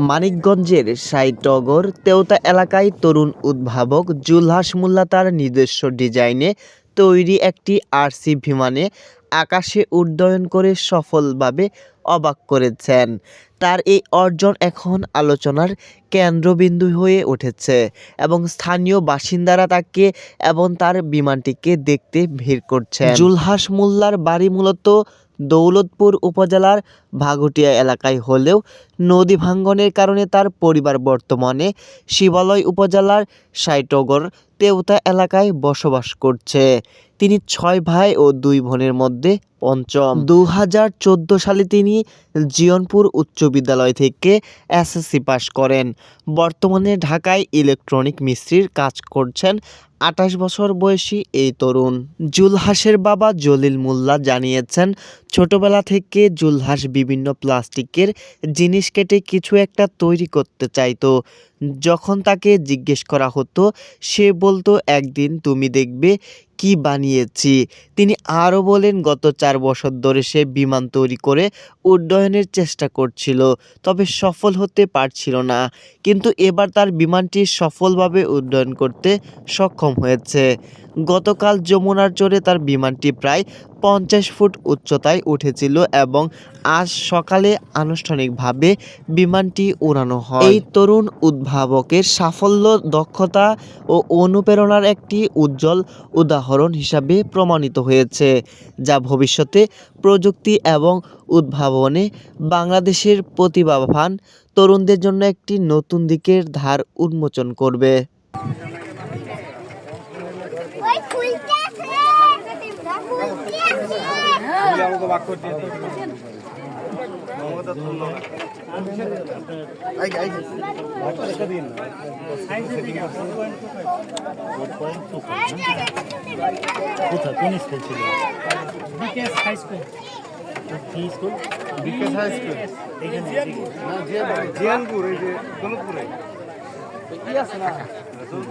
মানিকগঞ্জের সাইটগর তেওতা এলাকায় তরুণ উদ্ভাবক জুলহাস মোল্লা তার নিজস্ব ডিজাইনে তৈরি একটি আরসি বিমানে আকাশে উড্ডয়ন করে সফলভাবে অবাক করেছেন। তার এই অর্জন এখন আলোচনার কেন্দ্রবিন্দু হয়ে উঠেছে এবং স্থানীয় বাসিন্দারা তাকে এবং তার বিমানটিকে দেখতে ভিড় করছেন। জুলহাস মোল্লার বাড়ি মূলত দৌলতপুর উপজেলার ভাগুটিয়া এলাকায় হলেও নদী ভাঙ্গনের কারণে তার পরিবার বর্তমানে শিবালয় উপজেলার সাইটগর তেওতা এলাকায় বসবাস করছে। তিনি ছয় ভাই ও দুই বোনের মধ্যে পঞ্চম। দু হাজার চোদ্দ সালে তিনি জিয়নপুর উচ্চ বিদ্যালয় থেকে এসএসসি পাশ করেন। বর্তমানে ঢাকায় ইলেকট্রনিক মিস্ত্রির কাজ করছেন আঠাশ বছর বয়সী এই তরুণ। জুলহাসের বাবা জলিল মোল্লা জানিয়েছেন, ছোটবেলা থেকে জুলহাস বিভিন্ন প্লাস্টিকের জিনিস কেটে কিছু একটা তৈরি করতে চাইতো। যখন তাকে জিজ্ঞেস করা হতো, সে বলতো, একদিন তুমি দেখবে কি বানিয়েছি তিনি আরও বলেন, গত চার বছর ধরে সে বিমান তৈরি করে উড্ডয়নের চেষ্টা করছিল, তবে সফল হতে পারছিল না। কিন্তু এবার তার বিমানটি সফলভাবে উড্ডয়ন করতে সক্ষম হয়েছে। গতকাল যমুনার চরে তার বিমানটি প্রায় পঞ্চাশ ফুট উচ্চতায় উঠেছিল এবং আজ সকালে আনুষ্ঠানিকভাবে বিমানটি উড়ানো হয়। এই তরুণ উদ্ভাবকের সাফল্য, দক্ষতা ও অনুপ্রেরণার একটি উজ্জ্বল উদাহরণ হিসাবে প্রমাণিত হয়েছে, যা ভবিষ্যতে প্রযুক্তি এবং উদ্ভাবনে বাংলাদেশের প্রতিভাবান তরুণদের জন্য একটি নতুন দিকের ধার উন্মোচন করবে ওই খুলতে আছে খুলতে আছে বাক করতে দিই। কোথায়? কোন স্কুল ছিল? BKS high school. কি স্কুল? বিকেশ হাই স্কুল। জিয়ানপুর। এই যে দৌলতপুরে। খেলাধুলা এসেছে কল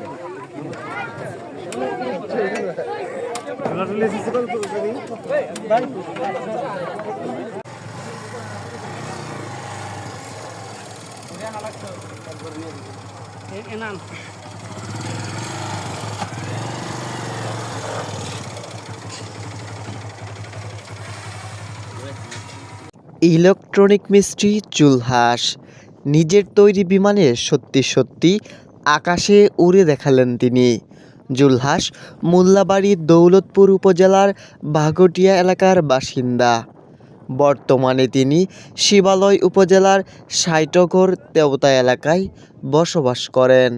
ইলেকট্রনিক মিস্ত্রি চুলহাস। নিজের তৈরি বিমানে সত্যি সত্যি আকাশে উড়ে দেখালেন তিনি। জুলহাস মোল্লাবাড়ির দৌলতপুর উপজেলার বাঘটিয়া এলাকার বাসিন্দা। বর্তমানে তিনি শিবালয় উপজেলার সাইটগর তেওতা এলাকায় বসবাস করেন।